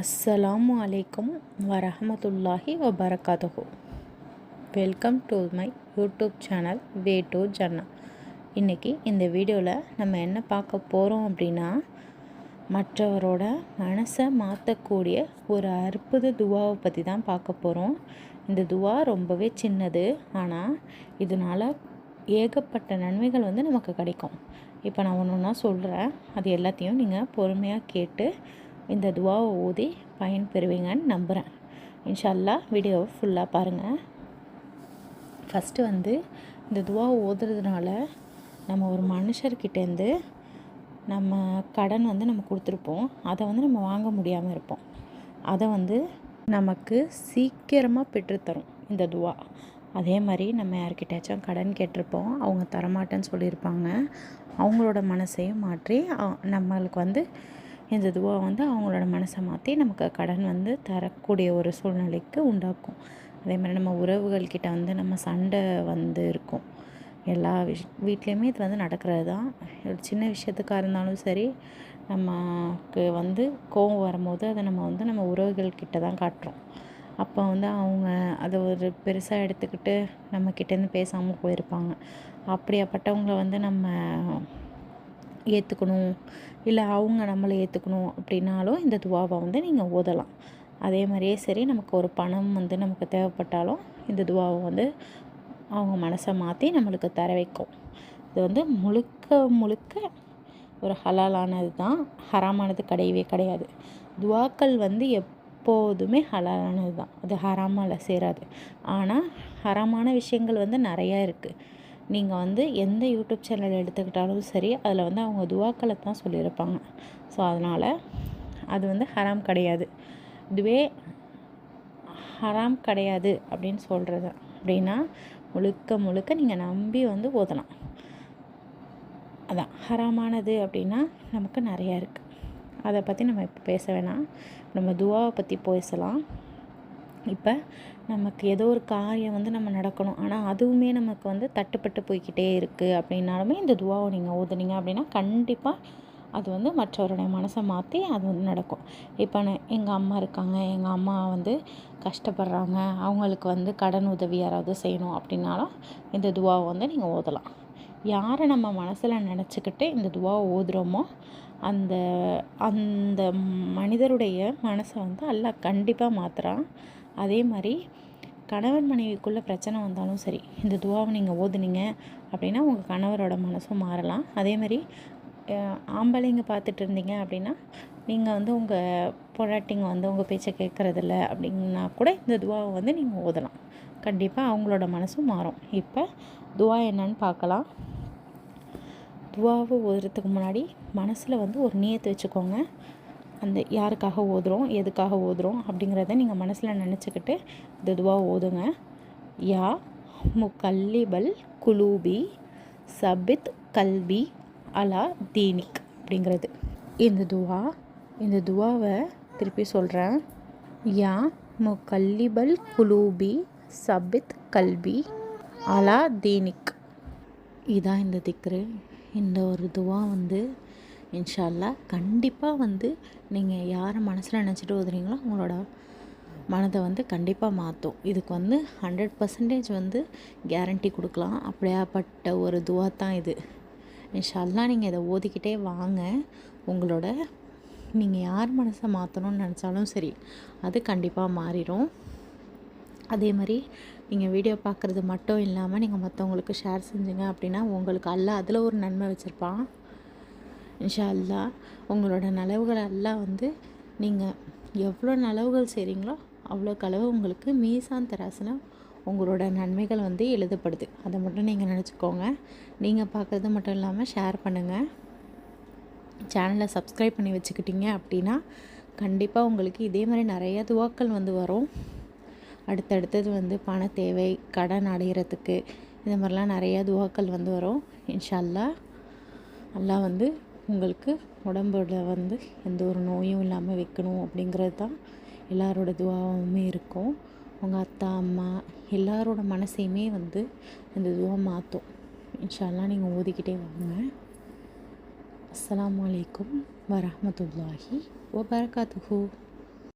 அஸ்ஸலாமு அலைக்கும் வரஹமத்துல்லாஹி வபரகாத்துஹு. Welcome to my YouTube channel way to ஜன்னா. இன்றைக்கி இந்த வீடியோவில் நம்ம என்ன பார்க்க போகிறோம் அப்படின்னா மற்றவரோட மனசை மாற்றக்கூடிய ஒரு அற்புத துவாவை பற்றி தான் பார்க்க போகிறோம் இந்த துவா ரொம்பவே சின்னது ஆனால் இதனால் ஏகப்பட்ட நன்மைகள் வந்து நமக்கு கிடைக்கும். இப்போ நான் ஒன்று ஒன்றா சொல்கிறேன் அது எல்லாத்தையும் நீங்கள் பொறுமையாக கேட்டு இந்த துவாவை ஓதி பயன் பெறுவீங்கன்னு நம்புகிறேன் இன்ஷால்லா வீடியோவை ஃபுல்லாக பாருங்கள் ஃபஸ்ட்டு வந்து இந்த துவாவை ஓதுறதுனால நம்ம ஒரு மனுஷர்கிட்டேருந்து நம்ம கடன் வந்து நம்ம கொடுத்துருப்போம். அதை வந்து நம்ம வாங்க முடியாமல் இருப்போம். அதை வந்து நமக்கு சீக்கிரமாக பெற்றுத்தரும் இந்த துவா. அதே மாதிரி நம்ம யார்கிட்டயாச்சும் கடன் கேட்டிருப்போம். அவங்க தரமாட்டேன்னு சொல்லியிருப்பாங்க. அவங்களோட மனசையும் மாற்றி நம்மளுக்கு வந்து இந்த துவா வந்து அவங்களோட மனசை மாற்றி நமக்கு கடன் வந்து தரக்கூடிய ஒரு சூழ்நிலைக்கு உண்டாக்கும். அதே மாதிரி நம்ம உறவுகள்கிட்ட வந்து நம்ம சண்டை வந்து இருக்கும். எல்லா விஷ் வீட்லேயுமே இது வந்து நடக்கிறது தான் சின்ன விஷயத்துக்காக இருந்தாலும் சரி நமக்கு வந்து கோவம் வரும்போது அதை நம்ம வந்து நம்ம உறவுகள்கிட்ட தான் காட்டுறோம். அப்போ வந்து அவங்க அதை ஒரு பெருசாக எடுத்துக்கிட்டு நம்மக்கிட்டேருந்து பேசாமல் போயிருப்பாங்க. அப்படியாப்பட்டவங்களை வந்து நம்ம ஏற்றுக்கணும் இல்லை அவங்க நம்மளை ஏற்றுக்கணும் அப்படின்னாலும் இந்த துவாவை வந்து நீங்கள் ஓதலாம். அதே மாதிரியே சரி நமக்கு ஒரு பணம் வந்து நமக்கு தேவைப்பட்டாலும் இந்த துவாவை வந்து அவங்க மனசை மாற்றி நம்மளுக்கு தர வைக்கும். இது வந்து முழுக்க முழுக்க ஒரு ஹலாலானது தான். ஹராமானது கிடையவே கிடையாது. துவாக்கள் வந்து எப்போதுமே ஹலாலானது தான். அது ஹராமால் சேராது. ஆனால் ஹராமான விஷயங்கள் வந்து நிறையா இருக்குது நீங்கள் வந்து எந்த யூடியூப் சேனல் எடுத்துக்கிட்டாலும் சரி அதில் வந்து அவங்க துவாக்களை தான் சொல்லியிருப்பாங்க. ஸோ அதனால் அது வந்து ஹராம் கிடையாது. இதுவே ஹராம் கிடையாது அப்படின்னு சொல்கிறது அப்படின்னா முழுக்க முழுக்க நீங்கள் நம்பி வந்து ஓதலாம். அதான் ஹராமானது அப்படின்னா நமக்கு நிறையா இருக்குது அதை பற்றி நம்ம இப்போ பேச வேணாம். நம்ம துவாவை பற்றி பேசலாம். இப்போ நமக்கு ஏதோ ஒரு காரியம் வந்து நம்ம நடக்கணும். ஆனால் அதுவுமே நமக்கு வந்து தட்டுப்பட்டு போய்கிட்டே இருக்குது அப்படின்னாலுமே இந்த துவாவை நீங்கள் ஓதுனீங்க அப்படின்னா கண்டிப்பாக அது வந்து மற்றவருடைய மனசை மாற்றி அது வந்து நடக்கும். இப்போ நான் எங்கள் அம்மா இருக்காங்க. எங்கள் அம்மா வந்து கஷ்டப்படுறாங்க. அவங்களுக்கு வந்து கடன் உதவி யாராவது செய்யணும் அப்படின்னாலும் இந்த துவாவை வந்து நீங்கள் ஓதலாம் யாரை நம்ம மனசில் நினச்சிக்கிட்டு இந்த துவாவை ஓதுகிறோமோ அந்த அந்த மனிதருடைய மனசை வந்து எல்லாம் கண்டிப்பாக மாற்றுறான் அதே மாதிரி கணவன் மனைவிக்குள்ளே பிரச்சனை வந்தாலும் சரி இந்த துவாவை நீங்கள் ஓதுனீங்க அப்படின்னா உங்கள் கணவரோட மனசும் மாறலாம். அதே மாதிரி ஆம்பளைங்க பார்த்துட்டு இருந்தீங்க அப்படின்னா நீங்கள் வந்து உங்கள் பொராட்டிங்க வந்து உங்கள் பேச்சை கேட்குறதில்ல அப்படின்னா கூட இந்த துவாவை வந்து நீங்கள் ஓதலாம். கண்டிப்பாக அவங்களோட மனசும் மாறும். இப்போ துவா என்னன்னு பார்க்கலாம். துவாவை ஓதுறதுக்கு முன்னாடி மனசில் வந்து ஒரு நீயத்தை வச்சுக்கோங்க. அந்த யாருக்காக ஓதுறோம் எதுக்காக ஓதுறோம் அப்படிங்கிறத நீங்கள் மனசில் நினச்சிக்கிட்டு இந்த துவா ஓதுங்க. யா முக்கல்லிபல் குலூபி சபித் கல்வி அலா தீனிக் அப்படிங்கிறது. இந்த துவா இந்த துவாவை திருப்பி சொல்கிறேன் யா முக்கல்லிபல் குலூபி சபித் கல்வி அலா தீனிக். இதான் இந்த திக்ரு. இந்த ஒரு துவா வந்து இன்ஷால்லா கண்டிப்பாக வந்து நீங்கள் யாரை மனசில் நினச்சிட்டு ஓதுறீங்களோ உங்களோட மனதை வந்து கண்டிப்பாக மாற்றும் இதுக்கு வந்து ஹண்ட்ரட் பர்சன்டேஜ் வந்து கேரண்டி கொடுக்கலாம். அப்படியாப்பட்ட ஒரு துவா தான் இது. இன்ஷால்லா நீங்கள் இதை ஓதிக்கிட்டே வாங்க. உங்களோட நீங்கள் யார் மனசை மாற்றணும்னு நினச்சாலும் சரி அது கண்டிப்பாக மாறிடும் அதே மாதிரி நீங்கள் வீடியோ பார்க்குறது மட்டும் இல்லாமல் நீங்கள் மற்றவங்களுக்கு ஷேர் செஞ்சுங்க அப்படின்னா உங்களுக்கு அல்ல அதில் ஒரு நன்மை வச்சுருப்பான். இன்ஷா அல்லா உங்களோட நலவுகள் எல்லாம் வந்து நீங்கள் எவ்வளோ நலவுகள் செய்கிறீங்களோ அவ்வளோக்கு அளவு உங்களுக்கு மீசான் தராசுனா உங்களோட நன்மைகள் வந்து எழுதப்படுது. அதை மட்டும் நீங்கள் நினச்சிக்கோங்க. நீங்கள் பார்க்குறது மட்டும் இல்லாமல் ஷேர் பண்ணுங்கள் சேனலை சப்ஸ்கிரைப் பண்ணி வச்சுக்கிட்டீங்க அப்படின்னா கண்டிப்பாக உங்களுக்கு இதே மாதிரி நிறைய துவாக்கள் வந்து வரும். அடுத்தடுத்தது வந்து பண தேவை கடன் அடைகிறதுக்கு இந்த மாதிரிலாம் நிறையா துவாக்கள் வந்து வரும். இன்ஷால்லா எல்லாம் வந்து உங்களுக்கு உடம்போட வந்து எந்த ஒரு நோயும் இல்லாமல் வைக்கணும் அப்படிங்கிறது தான் எல்லாரோட துவாவுமே இருக்கும். உங்கள் அத்தா அம்மா எல்லாரோட மனசையுமே வந்து இந்த துவா மாற்றும். இன்ஷால்லாம் நீங்கள் ஓதிக்கிட்டே வாங்க. அஸ்லாம் வலைக்கம் வரமத்துல்லாஹி வபரகாத்துஹூ.